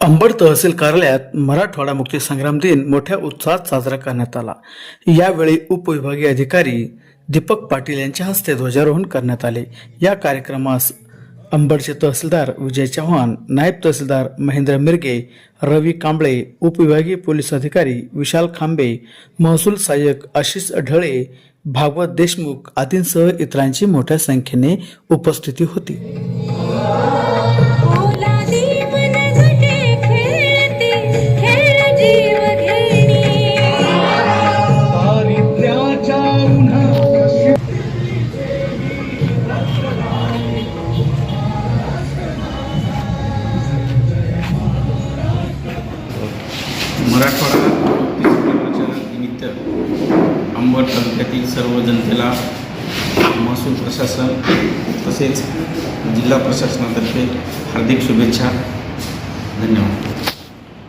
अंबड तहसील कार्यालयात मराठवाडा मुक्ती संग्राम दिन मोठ्या उत्साहात साजरा करण्यात आला. यावेळी उपविभागीय अधिकारी दीपक पाटील यांच्या हस्ते ध्वजारोहण करण्यात आले. या कार्यक्रमास अंबडचे तहसीलदार विजय चव्हाण नायब तहसीलदार महेंद्र मिरगे रवी कांबळे उपविभागीय पोलीस अधिकारी विशाल खांबे महसूल सहाय्यक आशिष ढळे भागवत देशमुख आदींसह इतरांची मोठ्या संख्येने उपस्थिती होती. मराठवाडा मुक्ती निमित्त अंबड तालुक्यातील सर्व जनतेला महसूल प्रशासन तसेच जिल्हा प्रशासनातर्फे हार्दिक शुभेच्छा. धन्यवाद.